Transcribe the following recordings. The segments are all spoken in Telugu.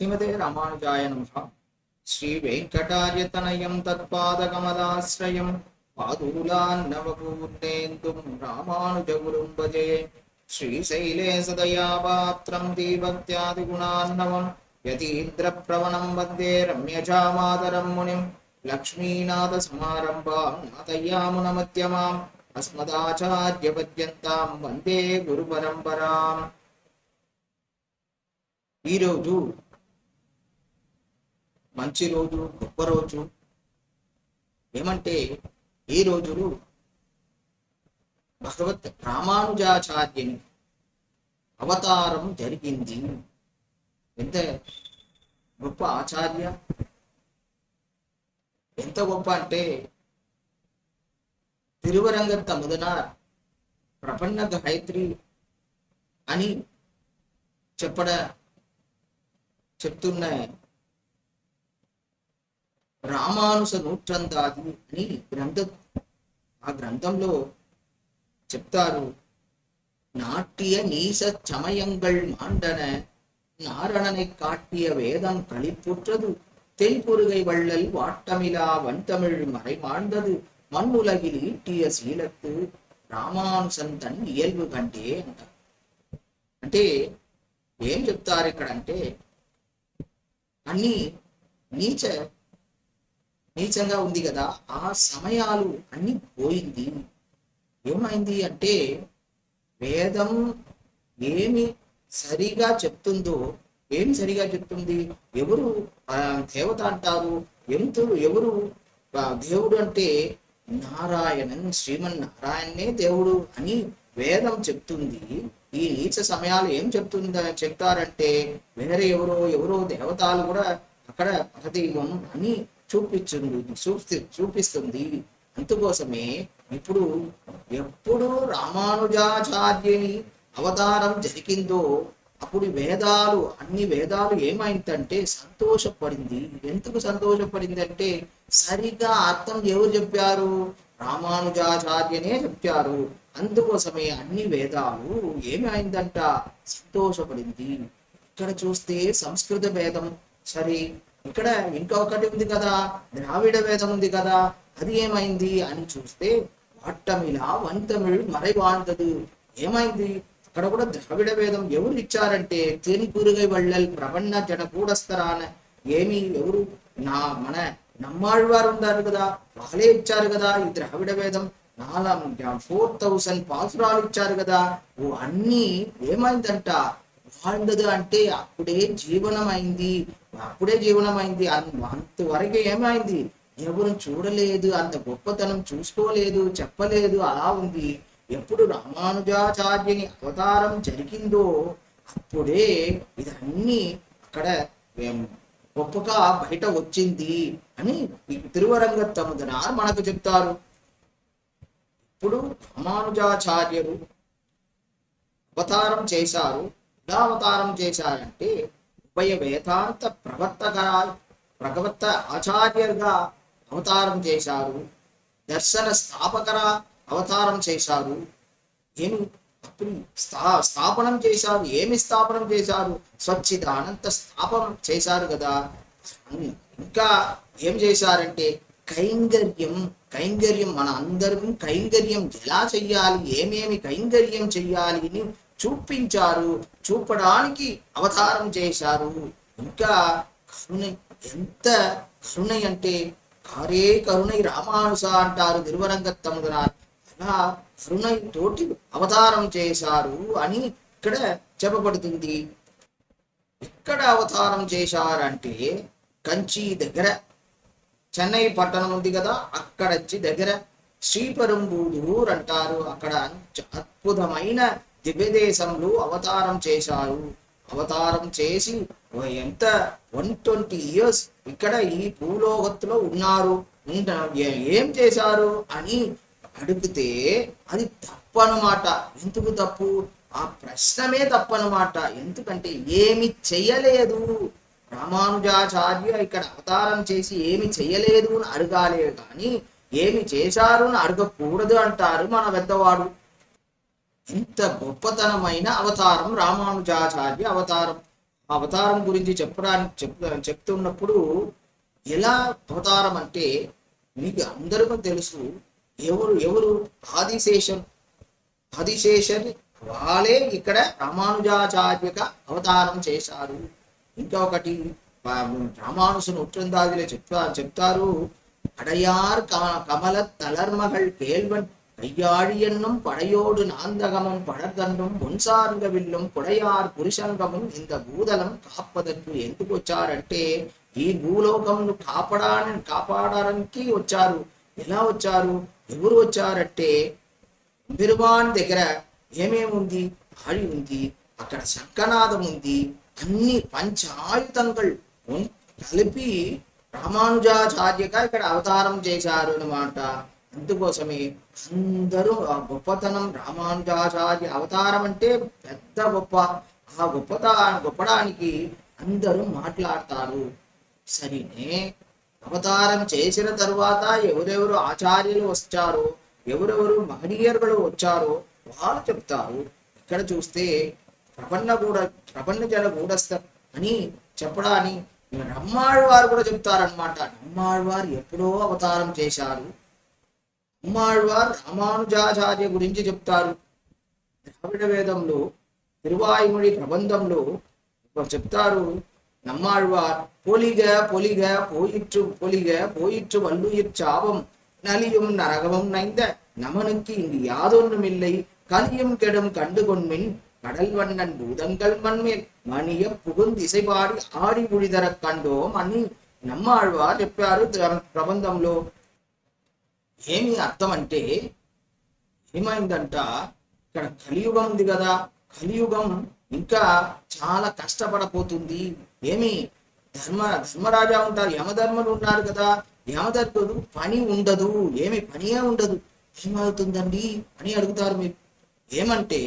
శ్రీమతే రామానుజాయ నమ శ్రీ వెంకటార్యతనయం తత్పాదకమలాశ్రయం పాదూలాన్నవపూర్ణేందుం రామానుజగురుం భజే శ్రీశైలే సదయా పాత్రం దీభక్త్యాదిగుణాన్నవం యతీంద్రప్రవణం వందే రమ్యజామాతరం మునిం లక్ష్మీనాథసమారంభాం నాథయ్యామునమధ్యమాం అస్మదాచార్యపర్యంతాం వందే గురు పరంపరాం ఈరోజు మంచి రోజు గొప్ప రోజు. ఏమంటే ఈ రోజులు భగవత్ రామానుజాచార్యుని అవతారం జరిగింది. ఎంత గొప్ప ఆచార్య. ఎంత గొప్ప అంటే తిరువరంగత్త ముదనార్ ప్రపన్న గాయత్రి అని చెప్పడ చెప్తున్న రామానుస నూట్రంధాది అని గ్రంథం ఆ గ్రంథంలో చెప్తారు. నాట్య నీస చమయంగల్ మాండన నారణனை காட்டிய வேதம் களிப்புற்றது தென்பொருகை வள்ளல் வாட்டமிலா మరై మాండదు. மண்ணுலகில் ஈட்டிய శీలత్తు రామానుసన్ తన్ ఇయల్బు కంటే అంటే. ఏం చెప్తారు ఇక్కడ అంటే అన్ని నీచ నీచంగా ఉంది కదా ఆ సమయాలు అన్ని పోయింది. ఏమైంది అంటే వేదం ఏమి సరిగా చెప్తుందో ఏమి సరిగా చెప్తుంది? ఎవరు దేవత అంటారు? ఎంత ఎవరు దేవుడు అంటే నారాయణన్ శ్రీమన్ నారాయణనే దేవుడు అని వేదం చెప్తుంది. ఈ నీచ సమయాలు ఏం చెప్తుందా చెప్తారంటే వేరే ఎవరో ఎవరో దేవతలు కూడా అక్కడ పరదైవం అని చూపించింది చూపి చూపిస్తుంది. అందుకోసమే ఇప్పుడు ఎప్పుడు రామానుజాచార్యుని అవతారం జరిగిందో అప్పుడు వేదాలు అన్ని వేదాలు ఏమైందంటే సంతోషపడింది. ఎందుకు సంతోషపడింది అంటే సరిగా అర్థం ఎవరు చెప్పారు? రామానుజాచార్యనే చెప్పారు. అందుకోసమే అన్ని వేదాలు ఏమైందంట? సంతోషపడింది. ఇక్కడ చూస్తే సంస్కృత వేదం. సరే ఇక్కడ ఇంకొకటి ఉంది కదా ద్రావిడ వేదం ఉంది కదా అది ఏమైంది అని చూస్తే వాట్టమిలా వంతమిళ్ మறைవాంతదు ఏమైంది? అక్కడ కూడా ద్రావిడ వేదం ఎవరు ఇచ్చారంటే తేనికూరుగై వళ్ళల్ ప్రవణ జడ కూడస్తరాన ఏమి ఎవరు నా మన నమ్మాళ్వారు ఉన్నారు కదా వాళ్ళే ఇచ్చారు కదా ఈ ద్రావిడ వేదం. నాలుగు ఫోర్ థౌసండ్ పాసురాలు ఇచ్చారు కదా ఓ అన్ని ఏమైందంట? బాగుండదు అంటే అప్పుడే జీవనమైంది అప్పుడే జీవనమైంది అయింది అంతవరకు ఏమైంది? ఎవరు చూడలేదు అంత గొప్పతనం చూసుకోలేదు చెప్పలేదు అలా ఉంది. ఎప్పుడు రామానుజాచార్యుని అవతారం జరిగిందో అప్పుడే ఇదన్నీ అక్కడ గొప్పగా బయట వచ్చింది అని తిరువరంగ తిరువరంగత్తముదనార్ మనకు చెప్తారు. ఇప్పుడు రామానుజాచార్యులు అవతారం చేశారు. అవతారం చేశారంటే ఉభయ వేదాంత ప్రవర్తక ప్రగవత ఆచార్యులుగా అవతారం చేశారు. దర్శన స్థాపకర అవతారం చేశారు. ఏమి అప్పుడు స్థా స్థాపనం చేశారు. ఏమి స్థాపనం చేశారు? స్వచ్ఛిత అనంత స్థాపనం చేశారు కదా. ఇంకా ఏం చేశారంటే కైంగర్యం కైంగర్యం మన అందరం కైంగర్యం ఎలా చెయ్యాలి? ఏమేమి కైంగర్యం చెయ్యాలి అని చూపించారు చూపడానికి అవతారం చేశారు. ఇంకా కరుణ ఎంత కరుణ అంటే కారే కరుణై రామానుస అంటారు తిరువరంగత్తముదనార్ అలా కరుణై తోటి అవతారం చేశారు అని ఇక్కడ చెప్పబడుతుంది. ఎక్కడ అవతారం చేశారంటే కంచి దగ్గర. చెన్నై పట్టణం ఉంది కదా అక్కడ వచ్చి దగ్గర. శ్రీపరంబూదూర్ అంటారు. అక్కడ అద్భుతమైన దివ్యదేశంలో అవతారం చేశారు. అవతారం చేసి ఎంత వన్ ట్వంటీ ఇయర్స్ ఇక్కడ ఈ భూలోకత్తులో ఉన్నారు. ఏం చేశారు అని అడిగితే అది తప్పు ఎందుకు తప్పు? ఆ ప్రశ్నమే తప్పు అనమాట ఎందుకంటే ఏమి చెయ్యలేదు. రామానుజాచార్య ఇక్కడ అవతారం చేసి ఏమి చెయ్యలేదు అని అడగాలే కానీ ఏమి చేశారు అని అడగకూడదు అంటారు మన పెద్దవాడు. ఇంత గొప్పతనమైన అవతారం రామానుజాచార్య అవతారం. అవతారం గురించి చెప్పడానికి చెప్ చెప్తున్నప్పుడు ఎలా అవతారం అంటే మీకు అందరికీ తెలుసు ఎవరు ఎవరు? ఆదిశేషన్ ఆదిశేషన్ వాళ్ళే ఇక్కడ రామానుజాచార్యక అవతారం చేశారు. ఇంకా ఒకటి రామానుసును ఉత్తరందాదిలో చెప్తా చెప్తారు. అడయార్ కమల తలర్మగల్ కేల్వన్ கையாழியன்னும் படையோடு நாந்தகமும் படர்தன்றும் பொன்சார்கவில்லும் புடையார் புருஷங்கமும் இந்த பூதலம் కాపదట్టు ఎందుకు వచ్చారంటే ఈ భూలోకంను కాపాడాలని కాపాడడానికి వచ్చారు ఎలా వచ్చారు ఎవరు వచ్చారంటే బిరువాన్ దగ్గర ఏమేముంది ఆడి ఉంది అక్కడ శంఖనాదం ఉంది అన్ని పంచాయుతంగల్ కలిపి రామానుజాచార్యగా ఇక్కడ అవతారం చేశారు అనమాట అందుకోసమే అందరూ ఆ గొప్పతనం రామానుజాచార్య అవతారం అంటే పెద్ద గొప్ప. ఆ గొప్పత గొప్పడానికి అందరూ మాట్లాడతారు. సరేనే అవతారం చేసిన తరువాత ఎవరెవరు ఆచార్యులు వచ్చారో ఎవరెవరు మహనీయులు వచ్చారో వాళ్ళు చెప్తారు. ఇక్కడ చూస్తే ప్రపన్న కూడా ప్రపన్న జన గూఢస్థ అని చెప్పడాన్ని నమ్మాళ్వారు కూడా చెప్తారనమాట నమ్మాళ్వారు ఎప్పుడో అవతారం చేశారు. ఉమాళ్వార్ రామానుజాచార్య గురించి చెప్తారు ద్రావిడ వేదంలో తిరువాయుముడి ప్రబంధంలో చెప్తారు நம்மாழ்வார் பொலிக பொலிக போயிற்று பொலிக போயிற்று வல்லுயிர் சாபம். நலியும் நரகமும் நைந்த நமனுக்கு இங்கு யாதொன்றுமில்லை. கலியும் கெடும் கண்டு கொண்மின் கடல் வண்ணன் பூதங்கள் மண்மேல். மணிய புகுந்திசைபாடி ஆடி புழிதர கண்டோம் அணி. நம்மாழ்வார் చెప్పారు பிரபந்தம்லோ ఏమి అర్థం అంటే ఏమైందంట ఇక్కడ కలియుగం ఉంది కదా కలియుగం ఇంకా చాలా కష్టపడపోతుంది ఏమి? ధర్మ ధర్మరాజా ఉంటారు యమధర్మలు ఉన్నారు కదా యమధర్ముడు పని ఉండదు. ఏమి? పనియే ఉండదు. ఏమవుతుందండి? అని అడుగుతారు మీరు. ఏమంటే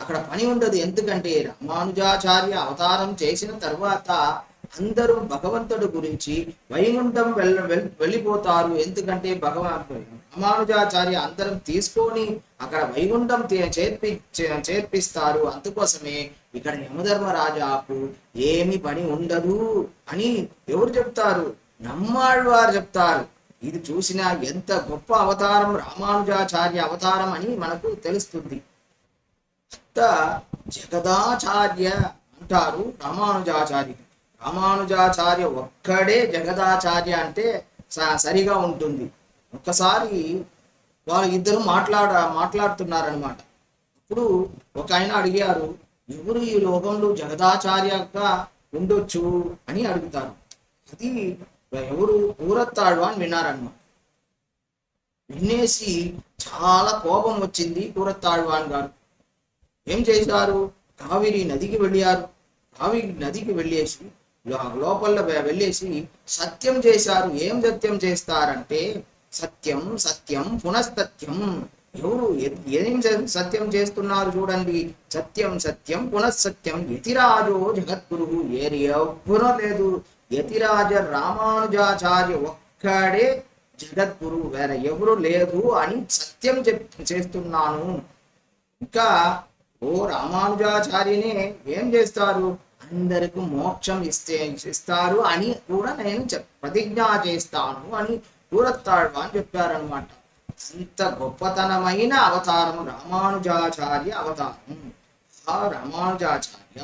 అక్కడ పని ఉండదు. ఎందుకంటే రామానుజాచార్య అవతారం చేసిన తర్వాత అందరూ భగవంతుడు గురించి వైకుంఠం వెళ్ళ వెళ్ళిపోతారు. ఎందుకంటే భగవాన్ రామానుజాచార్య అందరం తీసుకొని అక్కడ వైకుంఠం చేర్పి చేర్పిస్తారు. అందుకోసమే ఇక్కడ యమధర్మరాజాకు ఏమి పని ఉండదు అని ఎవరు చెప్తారు? నమ్మాళ్వారు చెప్తారు. ఇది చూసినా ఎంత గొప్ప అవతారం రామానుజాచార్య అవతారం అని మనకు తెలుస్తుంది. అంత జగదాచార్య అంటారు రామానుజాచార్య రామానుజాచార్య ఒక్కడే జగదాచార్య అంటే స- సరిగా ఉంటుంది. ఒక్కసారి వాళ్ళు ఇద్దరు మాట్లాడ మాట్లాడుతున్నారనమాట అప్పుడు ఒక ఆయన అడిగారు ఎవరు ఈ లోకంలో జగదాచార్యగా ఉండొచ్చు? అని అడుగుతారు. అది ఎవరు? ఊరత్తాడు అని విన్నారన్నమాట. వినేసి చాలా కోపం వచ్చింది కూరత్తాళ్వాన్ గారు. ఏం చేశారు? కావిరి నదికి వెళ్ళారు. కావిరి నదికి వెళ్ళేసి లోపల వెళ్ళేసి సత్యం చేశారు ఏం సత్యం చేస్తారంటే సత్యం సత్యం పునఃసత్యం. ఎవరు ఏం సత్యం చేస్తున్నారు చూడండి. సత్యం సత్యం పునఃసత్యం. యతిరాజో జగద్గురు ఏరి ఎవ్వరూ లేదు. యతిరాజ రామానుజాచార్య ఒక్కడే జగద్గురు వేరే ఎవరు లేదు అని సత్యం చెప్ చేస్తున్నాను. ఇంకా ఓ రామానుజాచార్యనే ఏం చేస్తారు? అందరికి మోక్షం ఇస్తే ఇస్తారు అని కూడా నేను చెప్ ప్రతిజ్ఞ చేస్తాను అని కూరత్తాడు అని చెప్పారనమాట అంత గొప్పతనమైన అవతారము రామానుజాచార్య అవతారం. ఆ రామానుజాచార్య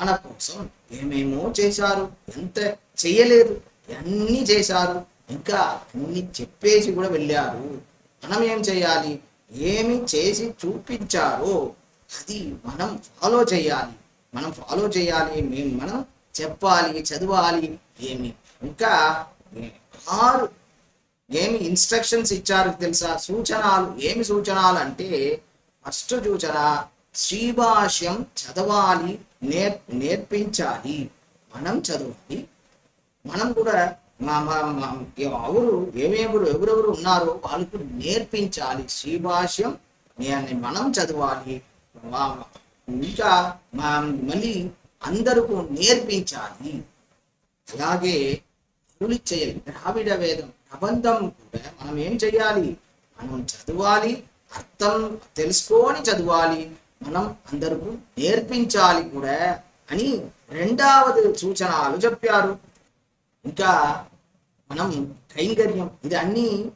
మన కోసం ఏమేమో చేశారు ఎంత చేయలేదు అన్ని చేశారు ఇంకా అన్ని చెప్పేసి కూడా వెళ్ళారు. మనం ఏం చేయాలి? ఏమి చేసి చూపించారో అది మనం ఫాలో చేయాలి. మనం ఫాలో చేయాలి మేము మనం చెప్పాలి చదవాలి ఏమి. ఇంకా ఆరు ఏమి ఇన్స్ట్రక్షన్స్ ఇచ్చారు తెలుసా? సూచనలు ఏమి సూచనలు అంటే ఫస్ట్ సూచన శ్రీభాష్యం చదవాలి నేర్ నేర్పించాలి మనం చదవాలి. మనం కూడా మా మా ఎవరు ఏమేవరు ఎవరెవరు ఉన్నారో వాళ్ళకు నేర్పించాలి. శ్రీభాష్యం మనం చదవాలి. మా- ఇంకా మా మళ్ళీ అందరికీ నేర్పించాలి. అలాగే అరులు చేయాలి ద్రావిడ వేదం ప్రబంధం కూడా మనం ఏం చేయాలి మనం చదవాలి అర్థం తెలుసుకొని చదవాలి. మనం అందరికీ నేర్పించాలి కూడా అని రెండవది సూచనలు చెప్పారు. ఇంకా మనం కైంకర్యం ఇది అన్ని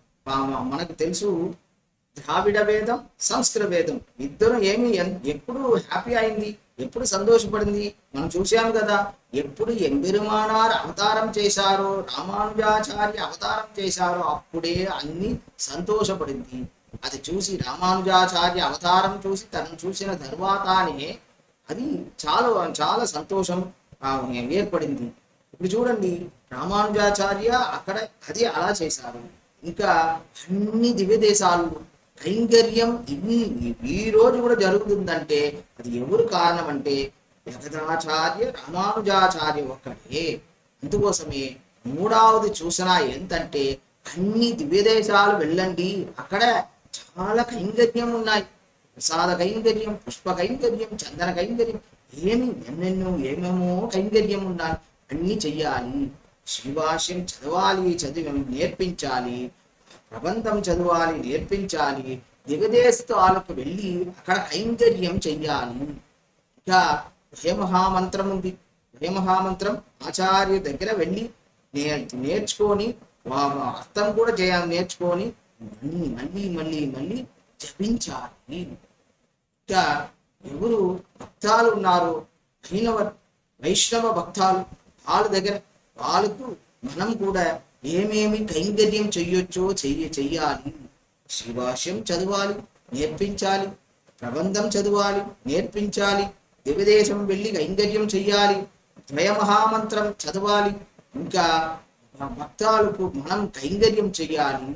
మనకు తెలుసు. ద్రావిడ వేదం సంస్కృత వేదం. ఇద్దరు ఏమి ఎప్పుడు హ్యాపీ అయింది? ఎప్పుడు సంతోషపడింది? మనం చూసాము కదా ఎప్పుడు ఎంబెరుమానార్ అవతారం చేశారో రామానుజాచార్య అవతారం చేశారో అప్పుడే అన్ని సంతోషపడింది. అది చూసి రామానుజాచార్య అవతారం చూసి తను చూసిన తర్వాతనే అది చాలా చాలా సంతోషం ఏర్పడింది. ఇప్పుడు చూడండి రామానుజాచార్య అక్కడ అది అలా చేశారు. ఇంకా అన్ని దివ్య దేశాలు కైంకర్యం ఇన్ని ఈ రోజు కూడా జరుగుతుందంటే అది ఎవరు కారణం అంటే జగదాచార్య రామానుజాచార్య ఒక్కడే. అందుకోసమే మూడవది చూసినా ఏంటంటే అన్ని దివ్య వెళ్ళండి. అక్కడ చాలా కైంకర్యం ఉన్నాయి. ప్రసాద కైంకర్యం పుష్ప కైంకర్యం చందన కైంకర్యం ఏమి ఎన్నెన్నో ఏమేమో కైంకర్యం ఉన్నాయి. అన్ని చెయ్యాలి. శివాశ్యం చదవాలి చదివి నేర్పించాలి. ప్రబంధం చదవాలి నేర్పించాలి దిగదేశాలకు వెళ్ళి అక్కడ కైంకర్యం చెయ్యాలి ఇంకా హేమహామంత్రం ఉంది. హేమహామంత్రం ఆచార్య దగ్గర వెళ్ళి నే- నేర్చుకొని వా- అర్థం కూడా చేయాలి నేర్చుకొని మళ్ళీ మళ్ళీ మళ్ళీ మళ్ళీ జపించాలి. ఇంకా ఎవరు భక్తాలు ఉన్నారు? వైష్ణవ వైష్ణవ భక్తాలు వాళ్ళ దగ్గర వాళ్ళకు మనం కూడా ఏమేమి కైంకర్యం చెయ్యొచ్చో చెయ్య చెయ్యాలి. శివాష్యం చదవాలి నేర్పించాలి. ప్రబంధం చదవాలి నేర్పించాలి. దివదేశం వెళ్ళి కైంకర్యం చెయ్యాలి. ద్వయ మహామంత్రం చదవాలి. ఇంకా భక్తాలకు మనం కైంకర్యం చెయ్యాలి.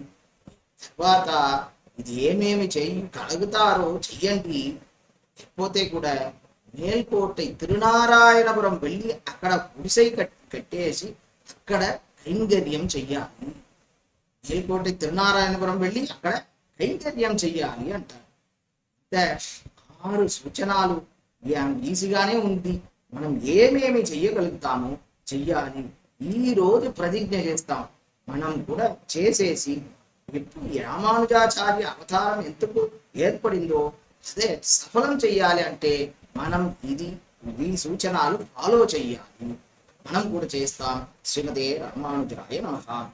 తర్వాత ఇది ఏమేమి చెయ్యి కలుగుతారో చెయ్యండి. లేకపోతే కూడా మేల్కోట తిరునారాయణపురం వెళ్ళి అక్కడ గుడిసై కట్ కట్టేసి అక్కడ కైంకర్యం చెయ్యాలి. మేల్కోటి తిరునారాయణపురం వెళ్ళి అక్కడ కైంకర్యం చెయ్యాలి అంటారు. అంటే ఆరు సూచనలు ఈజీగానే ఉంది. మనం ఏమేమి చెయ్యగలుగుతామో చెయ్యాలి. ఈ రోజు ప్రతిజ్ఞ చేస్తాం. మనం కూడా చేసేసి ఇప్పుడు రామానుజాచార్య అవతారం ఎందుకు ఏర్పడిందో అదే సఫలం చెయ్యాలి అంటే మనం ఇది ఈ సూచనలు ఫాలో చెయ్యాలి. మనం కూడా చేస్తాం. శ్రీమతే రామానుజరాయ నమ.